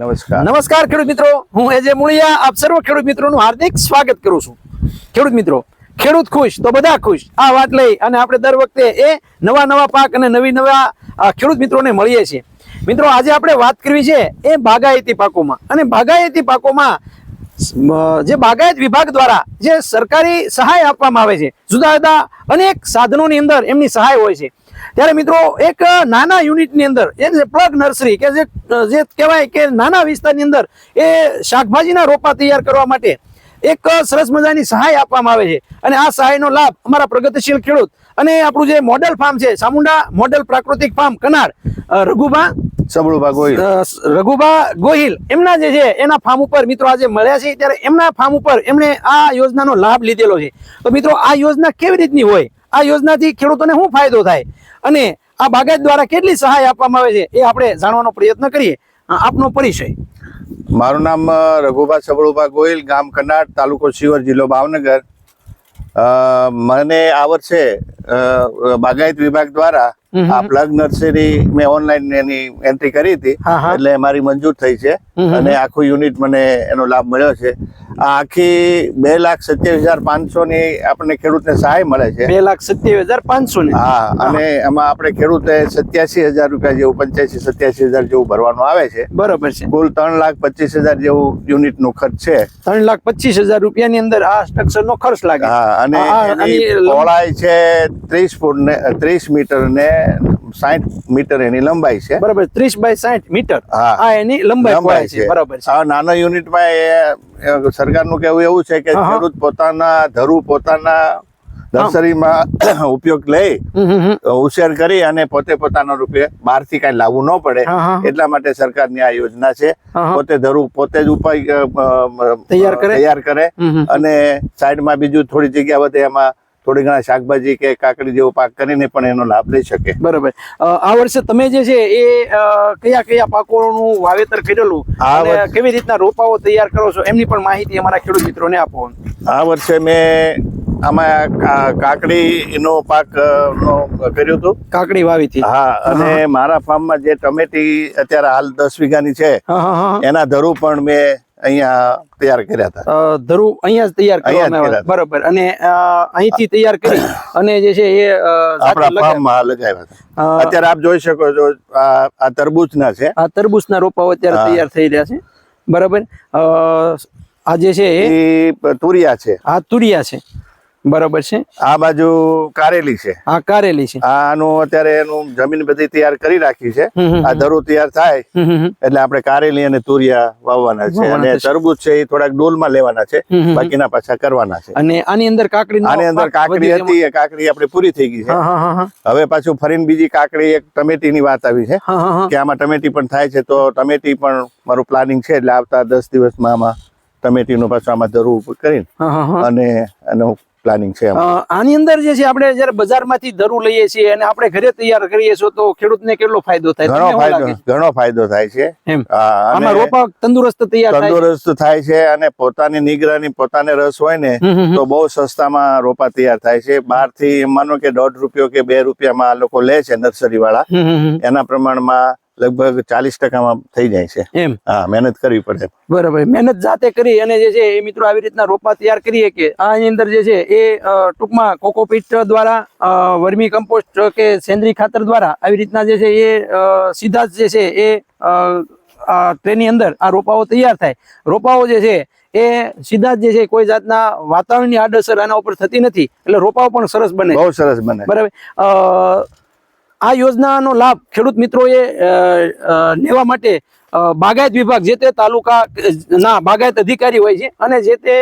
નમસ્કાર. નમસ્કાર, ખેડૂત મિત્રો. હું એજે મુળિયા. આપ સર્વ ખેડૂત મિત્રોનું હાર્દિક સ્વાગત કરું છું. ખેડૂત મિત્રો, ખેડૂત ખુશ તો બધા ખુશ. આ વાત લઈ અને આપણે દર વખતે એ નવા નવા પાક અને નવી નવા ખેડૂત મિત્રોને મળીએ છીએ. મિત્રો, આજે આપણે વાત કરવી છે એ બાગાયતી પાકોમાં. અને બાગાયતી પાકોમાં જે બાગાયત વિભાગ દ્વારા જે સરકારી સહાય આપવામાં આવે છે, જુદા જુદા અનેક સાધનોની અંદર એમની સહાય હોય છે. ત્યારે મિત્રો એક નાના યુનિટની અંદર એ પ્લગ નર્સરી કે જે જે કહેવાય કે નાના વિસ્તારની અંદર એ શાકભાજીના રોપા તૈયાર કરવા માટે એક સરસ મજાની સહાય આપવામાં આવે છે. અને આ સહાયનો લાભ અમારા પ્રગતિશીલ ખેડૂત અને આપણું જે મોડેલ ફાર્મ છે સામુંડા મોડેલ પ્રાકૃતિક ફાર્મ કનાડ રઘુભા રઘુબા ગોહિલ રઘુભા રઘુબા ગોહિલ એમના જે છે એના ફાર્મ ઉપર મિત્રો આજે મળ્યા છે. ત્યારે એમના ફાર્મ ઉપર એમણે આ યોજનાનો લાભ લીધેલો છે. તો મિત્રો આ યોજના કેવી રીતની હોય? આ યોજનાથી ખેડૂતોને શું ફાયદો થાય? અને આ બાગાયત દ્વારા કેટલી સહાય આપવામાં આવે છે એ આપણે જાણવાનો પ્રયત્ન કરીએ. આપનો પરિચય. મારું નામ રઘુભા સબળુભા ગોયલ ગામ કનાટ તાલુકો શિવર જિલ્લો ભાવનગર. મને આ વર્ષે બાગાયત વિભાગ દ્વારા. આ પ્લગ નર્સરી મેં ઓનલાઈન એની એન્ટ્રી કરી હતી. એટલે મારી મંજૂર થઈ છે. અને આખું યુનિટ મને એનો લાભ મળ્યો છે. આ આખી બે લાખ સત્યાવીસ હજાર પાંચસો ની આપણને ખેડૂતને સહાય મળે છે. બે લાખ સત્યાવીસ હજાર પાંચસો ની. હા અને એમાં આપણે ખેડૂતે સત્યાસી હજાર રૂપિયા જેવું પંચ્યાસી સત્યાસી હજાર જેવું ભરવાનું આવે છે. બરોબર છે. કુલ ત્રણ લાખ પચીસ હજાર જેવું યુનિટનું ખર્ચ છે. ત્રણ લાખ પચીસ હજાર રૂપિયા ની અંદર આ સ્ટ્રક્ચર નો ખર્ચ લાગે. હા અને એની પહોળાઈ છે ત્રીસ ફૂટ ને ત્રીસ મીટર ને સાઠ મીટર એની લંબાઈ છે બરાબર ત્રીસ બાય સાઠ મીટર હા. એની લંબાઈ છે બરાબર આ નાના યુનિટમાં એ સરકારનું કહેવું એવું છે કે. ખેડૂત પોતાના ધરુ પોતાના નર્સરીમાં ઉપયોગ લઈ. ઉછેર કરી અને પોતે પોતાના રૂપે બહારથી કઈ લાવવું ન પડે. એટલા માટે સરકારની આ યોજના છે. પોતે ધરું પોતે જ ઉપાય તૈયાર કરે? અને સાઈડમાં બીજું થોડી જગ્યા વધે એમાં થોડી ઘણા શાકભાજી કે કાકડી જેવો પાક કરીને પણ એનો લાભ લઈ શકે. બરાબર. આ વર્ષે તમે જે છે એ કયા કયા પાકોનું વાવેતર કરેલું અને કેવી રીતના રોપાઓ તૈયાર કરો છો એમની પણ માહિતી અમારા ખેડૂત મિત્રોને આપો. આ વર્ષે મેં આમાં કાકડી કાકડીનો પાક કર્યું હતું. કાકડી વાવી હતી. હા અને મારા ફાર્મમાં જે ટમેટી અત્યારે હાલ દસ વીઘાની છે. એના ધરું પણ મેં અહીંયા તૈયાર કર્યા હતા. અ, ધરું અહીંયા જ તૈયાર કરવામાં બરાબર. અને અહીંથી તૈયાર કરી અને જે છે એ આપણા ફાર્મમાં લગાવ્યા હતા. અત્યારે આપ જોઈ શકો છો આ તરબૂચના છે. આ તરબૂચના રોપાઓ અત્યારે તૈયાર થઈ રહ્યા છે. બરાબર. આ જે છે એ તુરિયા છે. આ તુરિયા છે. બરાબર છે? આ બાજુ કારેલી છે. આ કારેલી છે. આનું અત્યારે એનું જમીન બધી તૈયાર કરી રાખી છે. આ ધરું તૈયાર થાય. એટલે આપણે કારેલી અને તુરિયા વાવવાના છે. અને. તરબૂચ છે એ થોડાક ડોલમાં લેવાના છે. બાકીના પાછા કરવાના છે. અને આની અંદર કાકડી આની અંદર કાકડી હતી એ કાકડી આપણે પૂરી થઈ ગઈ છે. હા હા હા હવે પાછું ફરીને બીજી કાકડી એક ટમેટીની વાત આવી છે. હા હા હા. કે આમાં ટમેટી પણ થાય છે તો ટમેટી પણ મારું પ્લાનિંગ છે એટલે આવતા દસ દિવસમાં આમાં ટમેટીનું પાછું આમાં ધરું કરીને હા હા હા. અને એનું પ્લાનિંગ છે આની અંદર જે છે આપણે જયારે બજારમાંથી ધરું લઈએ છીએ અને આપણે ઘરે તૈયાર કરીએ છીએ તો ખેડૂતને કેટલો ફાયદો થાય? ઘણો ફાયદો ઘણો ફાયદો થાય છે. આમાં રોપા તંદુરસ્ત તૈયાર તંદુરસ્ત થાય છે અને પોતાની નિગરાની પોતાને રસ હોય ને. તો બહુ સસ્તામાં રોપા તૈયાર થાય છે. બારથી માનો કે દોઢ રૂપિયો કે બે રૂપિયામાં આ લોકો લે છે નર્સરી વાળા. એના પ્રમાણમાં લગભગ ચાલીસ ટકામાં થઈ જાય છે. એમ? હા મહેનત કરવી પડે. બરાબર. મહેનત જાતે કરી અને જે છે એ મિત્રો આવી રીતના રોપા તૈયાર કરીએ કે આની અંદર જે છે એ ટૂંકમાં કોકોપીટ દ્વારા વર્મી કમ્પોસ્ટ કે સેન્દ્રીય ખાતર દ્વારા આવી રીતના જે છે એ સીધા જ જે છે એ તેની ટ્રેની અંદર આ રોપાઓ તૈયાર થાય. રોપાઓ જે છે એ સીધા જ જે છે કોઈ જાતના વાતાવરણની આડઅસર આના ઉપર થતી નથી. એટલે રોપાઓ પણ સરસ બને બહુ સરસ બને બરાબર. અ, આ યોજનાનો લાભ ખેડૂત મિત્રોએ લેવા માટે બાગાયત વિભાગ જે તે તાલુકા ના બાગાયત અધિકારી હોય છે અને જે તે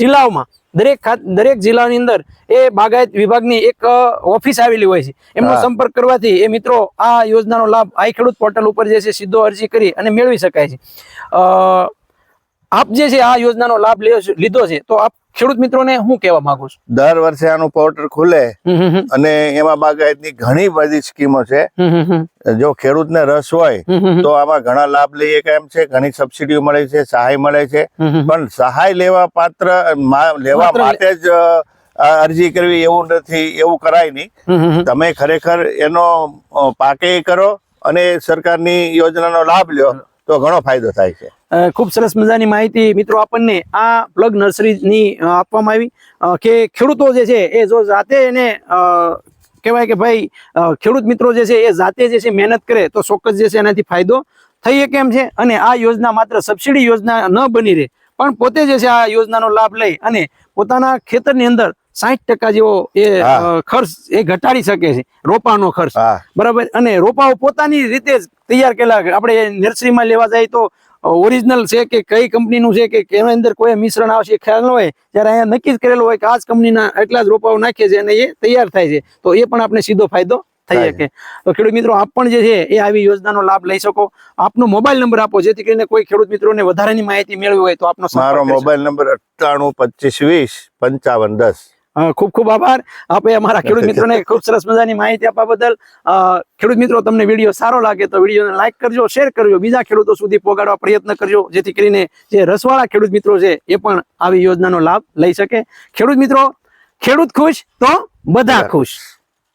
જિલ્લાઓમાં દરેક દરેક જિલ્લાની અંદર એ બાગાયત વિભાગની એક ઓફિસ આવેલી હોય છે. એમનો સંપર્ક કરવાથી એ મિત્રો આ યોજનાનો લાભ આઈ ખેડૂત પોર્ટલ ઉપર જે છે સીધો અરજી કરી અને મેળવી શકાય છે. આપ જે છે આ યોજનાનો લાભ લીધો છે તો આપ ખેડૂત મિત્રોને હું કહેવા માંગુ છું દર વર્ષે આનું પોર્ટલ ખુલે. અને એમાં બાગાયતની ઘણી બધી સ્કીમો છે. જો ખેડૂતને રસ હોય. તો આમાં ઘણા લાભ લઈએ કેમ છે ઘણી સબસિડીઓ મળે છે સહાય મળે છે. પણ સહાય લેવા પાત્ર લેવા માટે જ અરજી કરવી એવું નથી એવું કરાય નહીં. તમે ખરેખર એનો પાકે કરો અને સરકારની યોજનાનો લાભ લ્યો તો ઘણો ફાયદો થાય છે ખૂબ સરસ મજાની માહિતી મિત્રો આપણને આ પ્લગ નર્સરીની આપવામાં આવી. કે ખેડૂતો જે છે એ જો જાતે એને કહેવાય કે ભાઈ ખેડૂત મિત્રો જે છે એ જાતે જે છે મહેનત કરે તો ચોક્કસ જે છે એનાથી ફાયદો થઈ શકે એમ છે? અને આ યોજના માત્ર સબસિડી યોજના ન બની રહે પણ પોતે જે છે આ યોજનાનો લાભ લઈ અને પોતાના ખેતરની અંદર સાઠ ટકા જેવો એ ખર્ચ એ ઘટાડી શકે છે રોપાનો ખર્ચ. બરાબર? અને રોપાઓ પોતાની રીતે જ તૈયાર કરેલા આપણે નર્સરીમાં લેવા જાય તો ઓરિજિનલ છે કે કઈ કંપનીનું છે કે કેના અંદર કોઈ મિશ્રણ આવશે ખ્યાલ ન હોય ત્યારે અહીંયા નક્કી જ કરેલું હોય કે આ જ કંપનીના એટલા જ રોપાઓ નાખીએ છે અને એ તૈયાર થાય છે તો એ પણ આપણે સીધો ફાયદો થઈ શકે. તો ખેડૂત મિત્રો આપ પણ જે છે એ આવી યોજનાનો લાભ લઈ શકો. આપનો મોબાઈલ નંબર આપો જેથી કરીને કોઈ ખેડૂત મિત્રોને વધારાની માહિતી મેળવી હોય તો આપનો મારો મોબાઈલ નંબર અઠ્ઠાણું પચીસ વીસ પંચાવન દસ. ખૂબ ખૂબ આભાર. આપે અમારા ખેડૂત મિત્રોને ખૂબ સરસ મજાની માહિતી આપવા બદલ. ખેડૂત મિત્રો તમને વીડિયો સારો લાગે તો વિડીયોને લાઈક કરજો શેર કરજો બીજા ખેડૂતો સુધી પહોંચાડવા પ્રયત્ન કરજો જેથી કરીને જે રસવાળા ખેડૂત મિત્રો છે એ પણ આવી યોજનાનો લાભ લઈ શકે. ખેડૂત મિત્રો ખેડૂત ખુશ તો બધા ખુશ.